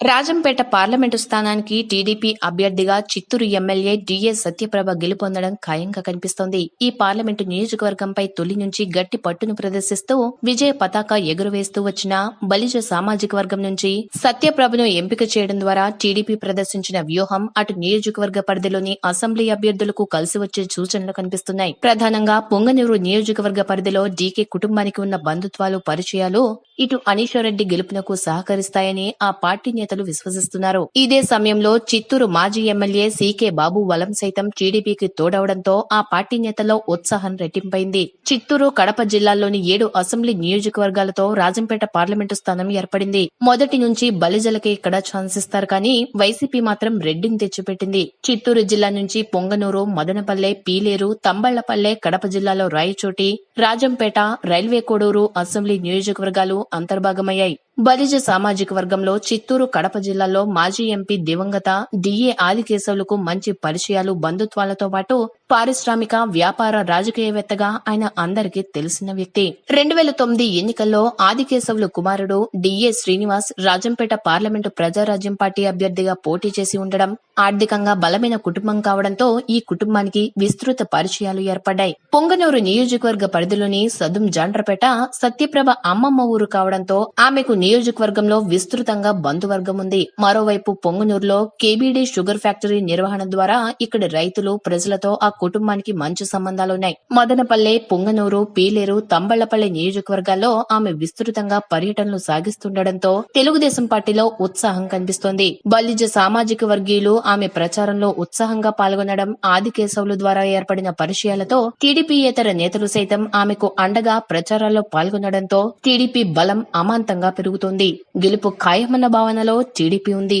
Rajampet parliament స్థానానికి TDP అభ్యర్థిగా Chittoor MLA D S Satyaprabha గెలుపొందడం ఖాయంగా కనిపిస్తోంది. ఈ పార్లమెంటు నియోజకవర్గంపై తొలి నుంచి గట్టి పట్టును ప్రదర్శిస్తూ విజయ పతాక ఎగురవేస్తూ వచ్చిన బలిజ సామాజిక వర్గం నుంచి సత్యప్రభను ఎంపిక చేయడం ద్వారా టీడీపీ ప్రదర్శించిన వ్యూహం అటు నియోజకవర్గ పరిధిలోని అసెంబ్లీ అభ్యర్థులకు కలిసి వచ్చే సూచనలు కనిపిస్తున్నాయి. ప్రధానంగా పొంగనూరు నియోజకవర్గ పరిధిలో డీకే కుటుంబానికి ఉన్న బంధుత్వాలు పరిచయాలు ఇటు అనీశ్వరరెడ్డి గెలుపునకు సహకరిస్తాయని ఆ పార్టీ నేతలు విశ్వసిస్తున్నారు. ఇదే సమయంలో చిత్తూరు మాజీ ఎమ్మెల్యే సీకే బాబు వలం సైతం టీడీపీకి తోడవడంతో ఆ పార్టీ నేతల్లో ఉత్సాహం రెట్టింపైంది. చిత్తూరు కడప జిల్లాల్లోని ఏడు అసెంబ్లీ నియోజకవర్గాలతో రాజంపేట పార్లమెంటు స్థానం ఏర్పడింది. మొదటి నుంచి బలిజలకే ఇక్కడ ఛాన్స్ ఇస్తారు కానీ వైసీపీ మాత్రం రెడ్డిని తెచ్చిపెట్టింది. చిత్తూరు జిల్లా నుంచి పొంగనూరు మదనపల్లె పీలేరు తంబళ్ళపల్లె కడప జిల్లాలో రాయచోటి రాజంపేట రైల్వే కోడూరు అసెంబ్లీ నియోజకవర్గాలు అంతర్భాగమయ్యాయి. బలిజ సామాజిక వర్గంలో చిత్తూరు కడప జిల్లాలో మాజీ ఎంపీ దివంగత డిఏ ఆదికేశవులకు మంచి పరిచయాలు బంధుత్వాలతో పాటు పారిశ్రామిక వ్యాపార రాజకీయవేత్తగా ఆయన అందరికీ తెలిసిన వ్యక్తి. రెండు వేల తొమ్మిది ఎన్నికల్లో ఆదికేశవులు కుమారుడు DA Srinivas Rajampet parliament Prajarajyam party అభ్యర్థిగా పోటీ చేసి ఉండడం ఆర్థికంగా బలమైన కుటుంబం కావడంతో ఈ కుటుంబానికి విస్తృత పరిచయాలు ఏర్పడ్డాయి. పొంగనూరు నియోజకవర్గ పరిధిలోని సదుం జాండ్రపేట సత్యప్రభ అమ్మమ్మ ఊరు కావడంతో ఆమెకు నియోజకవర్గంలో విస్తృతంగా బంధువర్గం ఉంది. మరోవైపు పొంగనూరులో కేబీడీ షుగర్ ఫ్యాక్టరీ నిర్వహణ ద్వారా ఇక్కడి రైతులు ప్రజలతో ఆ కుటుంబానికి మంచి సంబంధాలున్నాయి. మదనపల్లె పుంగనూరు పీలేరు తంబళ్ళపల్లె నియోజకవర్గాల్లో ఆమె విస్తృతంగా పర్యటనలు సాగిస్తుండటంతో తెలుగుదేశం పార్టీలో ఉత్సాహం కనిపిస్తోంది. బలిజ సామాజిక వర్గీయులు ఆమె ప్రచారంలో ఉత్సాహంగా పాల్గొనడం ఆదికేశవులు ద్వారా ఏర్పడిన పరిచయాలతో టీడీపీయేతర నేతలు సైతం ఆమెకు అండగా ప్రచారాల్లో పాల్గొనడంతో టీడీపీ బలం అమాంతంగా పెరుగుతోంది. గెలుపు ఖాయమన్న భావనలో టీడీపీ ఉంది.